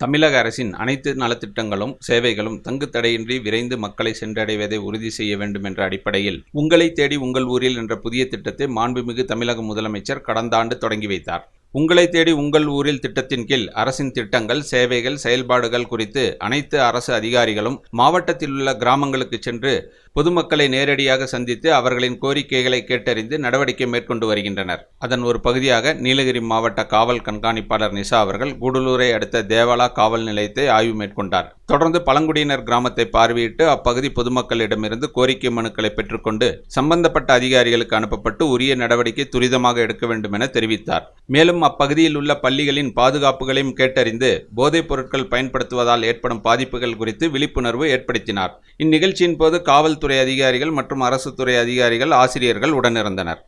தமிழக அரசின் அனைத்து நலத்திட்டங்களும் சேவைகளும் தங்கு தடையின்றி விரைந்து மக்களை சென்றடைவதை உறுதி செய்ய வேண்டும் என்ற அடிப்படையில் உங்களை தேடி உங்கள் ஊரில் என்ற புதிய திட்டத்தை மாண்புமிகு தமிழக முதலமைச்சர் கடந்த ஆண்டு தொடங்கி வைத்தார். உங்களை தேடி உங்கள் ஊரில் திட்டத்தின் கீழ் அரசின் திட்டங்கள் சேவைகள் செயல்பாடுகள் குறித்து அனைத்து அரசு அதிகாரிகளும் மாவட்டத்தில் உள்ள கிராமங்களுக்கு சென்று பொதுமக்களை நேரடியாக சந்தித்து அவர்களின் கோரிக்கைகளை கேட்டறிந்து நடவடிக்கை மேற்கொண்டு வருகின்றனர். அதன் ஒரு பகுதியாக நீலகிரி மாவட்ட காவல் கண்காணிப்பாளர் நிஷா அவர்கள் கூடலூரை அடுத்த தேவாலா காவல் நிலையத்தை ஆய்வு மேற்கொண்டார். தொடர்ந்து பழங்குடியினர் கிராமத்தை பார்வையிட்டு அப்பகுதி பொதுமக்களிடமிருந்து கோரிக்கை மனுக்களை பெற்றுக்கொண்டு சம்பந்தப்பட்ட அதிகாரிகளுக்கு அனுப்பப்பட்டு உரிய நடவடிக்கை துரிதமாக எடுக்க வேண்டும் என தெரிவித்தார். மேலும் அப்பகுதியில் உள்ள பள்ளிகளின் பாதுகாப்புகளையும் கேட்டறிந்து போதைப் பொருட்கள் பயன்படுத்துவதால் ஏற்படும் பாதிப்புகள் குறித்து விழிப்புணர்வு ஏற்படுத்தினார். இந்நிகழ்ச்சியின் போது காவல்துறை அதிகாரிகள் மற்றும் அரசு துறை அதிகாரிகள் ஆசிரியர்கள் உடனிருந்தனர்.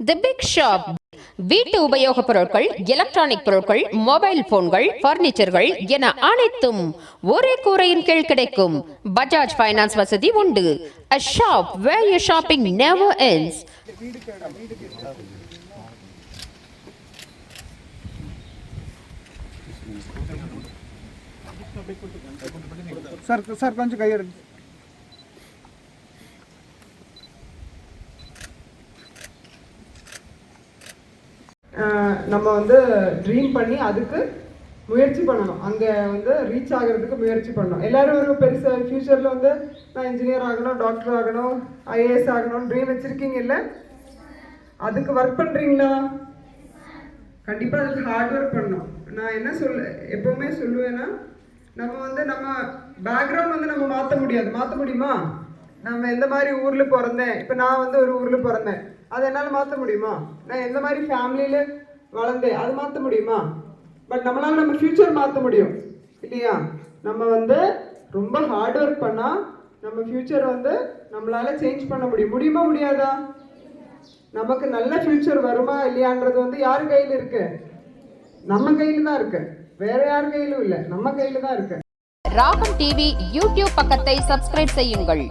The Big Shop. வீட்டு உபயோகப் பொருட்கள் எலக்ட்ரானிக் பொருட்கள் மொபைல் போன்கள் பர்னிச்சர்கள் என அனைத்தும் ஒரே கூரையின் கீழ் கிடைக்கும். பஜாஜ் ஃபைனான்ஸ் வசதி உண்டு. A shop where you shopping never ends. Sir sir கொஞ்சம் கையெடுங்க. நம்ம வந்து ட்ரீம் பண்ணி அதுக்கு முயற்சி பண்ணணும். அங்கே வந்து ரீச் ஆகிறதுக்கு முயற்சி பண்ணணும். எல்லாரும் ஒரு பெருசாக ஃப்யூச்சரில் வந்து நான் இன்ஜினியர் ஆகணும் டாக்டர் ஆகணும் ஐஏஎஸ் ஆகணும்னு ட்ரீம் வச்சுருக்கீங்க இல்லை அதுக்கு ஒர்க் பண்ணுறீங்களா கண்டிப்பாக அதுக்கு ஹார்ட் ஒர்க் பண்ணணும். நான் என்ன சொல்ல எப்போவுமே சொல்லுவேன்னா நம்ம வந்து நம்ம பேக்ரவுண்ட் வந்து நம்ம மாற்ற முடியாது. மாற்ற முடியுமா? நம்ம எந்த மாதிரி ஊரில் பிறந்தேன்? இப்போ நான் வந்து ஒரு ஊரில் பிறந்தேன். அதை என்னால் மாற்ற முடியுமா? நான் எந்த மாதிரி ஃபேமிலியில் வளர்ந்தேன்? அது மாற்ற முடியுமா? பட் நம்மளால் நம்ம ஃப்யூச்சர் மாற்ற முடியும். இல்லையா? நம்ம வந்து ரொம்ப ஹார்ட் ஒர்க் பண்ணால் நம்ம ஃப்யூச்சர் வந்து நம்மளால் சேஞ்ச் பண்ண முடியும். முடியுமா முடியாதா? நமக்கு நல்ல ஃப்யூச்சர் வருமா இல்லையான்றது வந்து யார் கையில் இருக்கு? நம்ம கையில் தான் இருக்கு. வேற யார் கையிலும் இல்லை. நம்ம கையில் தான் இருக்கு. ராகம் டிவி யூடியூப் பக்கத்தை சப்ஸ்கிரைப் செய்யுங்கள்.